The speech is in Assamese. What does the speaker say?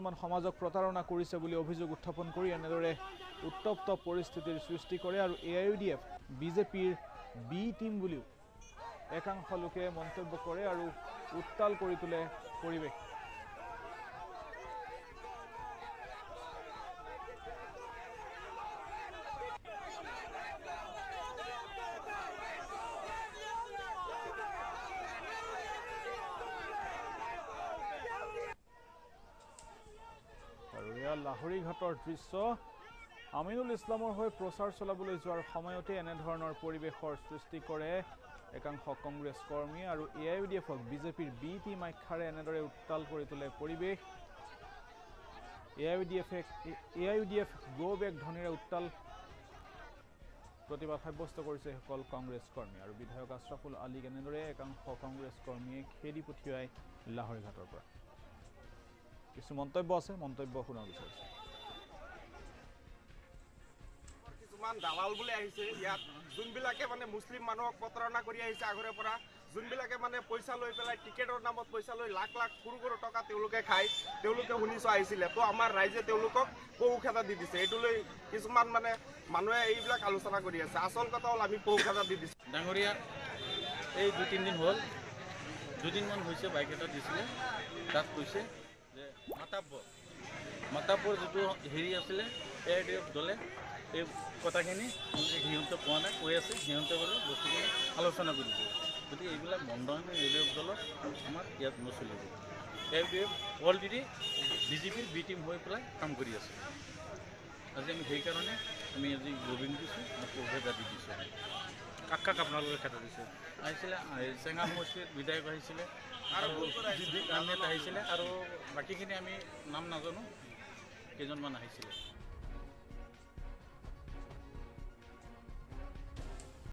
মুছলমান সমাজক প্ৰতাৰণা কৰিছে বুলি অভিযোগ উত্থাপন কৰি এনেদৰে উত্তপ্ত পৰিস্থিতিৰ সৃষ্টি কৰে আৰু A I U D F বিজেপিৰ বি টীম বুলিও একাংশ লোকে মন্তব্য কৰে আৰু উত্তাল কৰি তোলে পৰিৱেশ আৰু এয়া লাহৰি ঘাটৰ দৃশ্য। আমিনুল ইছলামৰ হৈ প্ৰচাৰ চলাবলৈ যোৱাৰ সময়তে এনেধৰণৰ পৰিৱেশৰ সৃষ্টি কৰে একাংশ কংগ্ৰেছ কৰ্মীয়ে আৰু এ আই ইউ ডি এফক বিজেপিৰ বি টিম আখ্যাৰে এনেদৰে উত্তাল কৰি তোলে পৰিৱেশ। এ আই ইউ ডি এফে A I U D F go back ধ্বনিৰে উত্তাল প্ৰতিবাদ সাব্যস্ত কৰিছে সেইসকল কংগ্ৰেছ কৰ্মী আৰু বিধায়ক আশ্ৰাফুল আলীক এনেদৰে একাংশ কংগ্ৰেছ কৰ্মীয়ে খেদি পঠিয়াই লাহৰি ঘাটৰ পৰা। কিছু মন্তব্য আছে মন্তব্য শুনাব বিচাৰিছোঁ কিছুমান দালাল বুলি আহিছে ইয়াত যোনবিলাকে মানে মুছলিম মানুহক প্ৰতাৰণা কৰি আহিছে আগৰে পৰা যোনবিলাকে মানে পইচা লৈ পেলাই টিকেটৰ নামত পইচা লৈ লাখ লাখ কোটি কোটি টকা তেওঁলোকে খায় তেওঁলোকে শুনিছোঁ আহিছিলে। তো আমাৰ ৰাইজে তেওঁলোকক পৌষ এটা দি দিছে। এইটো লৈ কিছুমান মানে মানুহে এইবিলাক আলোচনা কৰি আছে। আচল কথা হ'ল আমি পৌষ এটা দি দিছোঁ। ডাঙৰীয়া এই দুই তিনিদিন হ'ল দুদিনমান হৈছে বাইক এটা দিছিলে তাত কৈছে মাতাব্বৰ মাতাব্বৰ যিটো হেৰি আছিলে এ ডি এফ দলে এই কথাখিনি সিহঁতে পোৱা নাই কৈ আছে সিহঁতে বোলে বস্তুখিনি আলোচনা কৰিছে গতিকে এইবিলাক বন্ধ হ'লে এ ডি এফ দলত আমাৰ ইয়াত নচলিব এ ডি এফ অলৰেডি বিজেপিৰ বি টিম হৈ পেলাই কাম কৰি আছে। আজি আমি সেইকাৰণে আমি আজি গবিন দিছোঁ আৰু পৌষেজা দি দিছোঁ। কাক কাক আপোনালোকে খেতা দিছে? আহিছিলে চেঙা সমষ্টিৰ বিধায়ক আহিছিলে আৰু আহিছিলে আৰু বাকীখিনি আমি নাম নাজানো কেইজনমান আহিছিলে।